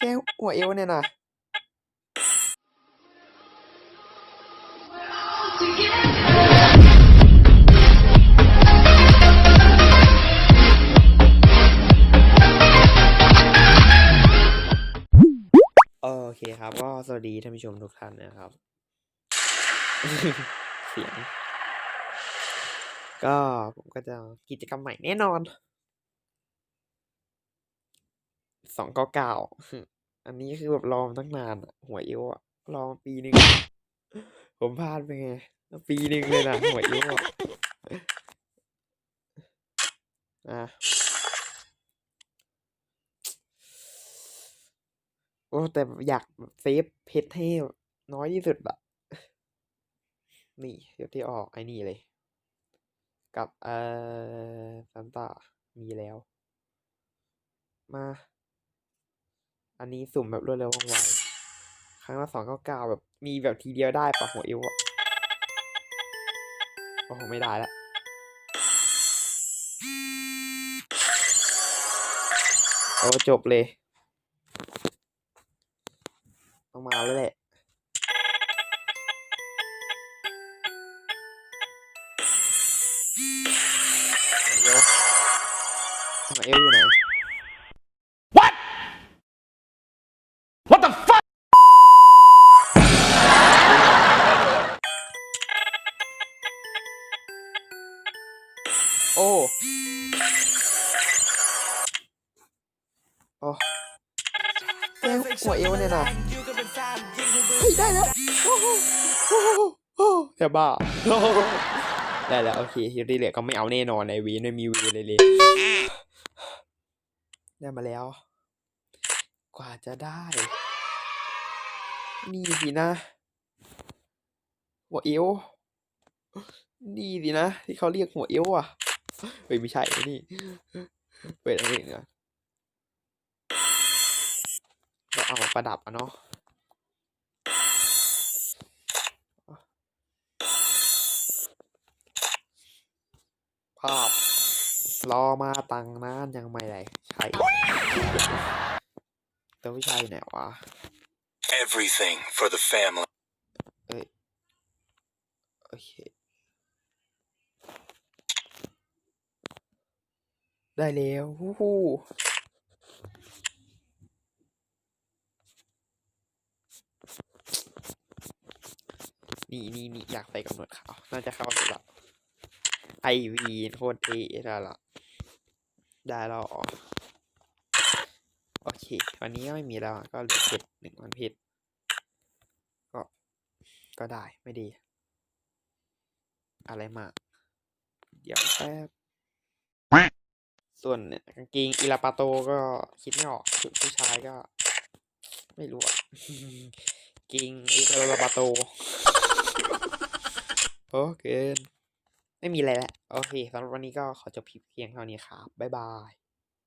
แค่หัวเอวเนี่ยนะโอเคครับ ก็สวัสดีท่านผู้ชมทุกท่านนะครับ เสียง ก็ผมก็จะกิจกรรมใหม่แน่นอน สองเก้าเก้าอันนี้คือแบบรอมาตั้งนานอะหัวเอวอะรอมาปีหนึ่งผมพลาดไปไงแล้วปีหนึ่งเลยนะหัวเอวอะอะโอ้แต่อยากเซฟเพชรเทพน้อยที่สุดอะนี่เดี๋ยวที่ออกไอ้นี่เลย กับเอ่อซันต้ามีแล้ว มา อันนี้สุ่มแบบรวดเร็วว่องไว ครั้งละสองเก้าเก้าแบบมีแบบทีเดียวได้ปะหัวเอวอะโอ้โห ไม่ได้ละโอ้จบเลย ต้องมาแล้วแหละเดี๋ยวหัวเอวอยู่ไหน What the fuck? โอ้โอ้แก้หัวเอวเนี่ยนะเฮ้ยได้แล้วโอ้โหโอ้โหโอ้โหอย่าบ้า ได้แล้ว โอเคทีที่เลือก็ไม่เอาแน่นอนในวีไม่มีวีเลยเลยได้มาแล้ว กว่าจะได้ นี่สินะหัวเอวนี่สินะ ที่เขาเรียกหัวเอวอะเฮ้ยไม่ใช่นี่เปิดอะไรเนี่ยก็เอามาประดับอะเนาะภาพรอมาตังนานยังไม่ได้ใช่ ตัวผู้ชายอยู่ไหนวะ Everything for the family. เอ้ยโอเค ได้แล้วฮู้ฮู้นี่นี่นี่อยากใส่กำหนดขาวน่าจะเข้าสุดละไอวีโคตรเท่ได้ละได้แล้วอ๋อ โอเค วันนี้ก็ไม่มีแล้วก็เหลือเพชรหนึ่งวันเพชรก็ก็ได้ไม่ดี อะไรมา เดี๋ยวแป๊บส่วนเนี่ยกางเกงอิลาปาโตก็คิดไม่ออกผู้ชายก็ ไม่รู้อะเกงอิลาปาโตโอเคไม่มีอะไรแล้วโอเคสำหรับวันนี้ก็ขอจบคลิปเพียงเท่านี้ครับ บ๊ายบาย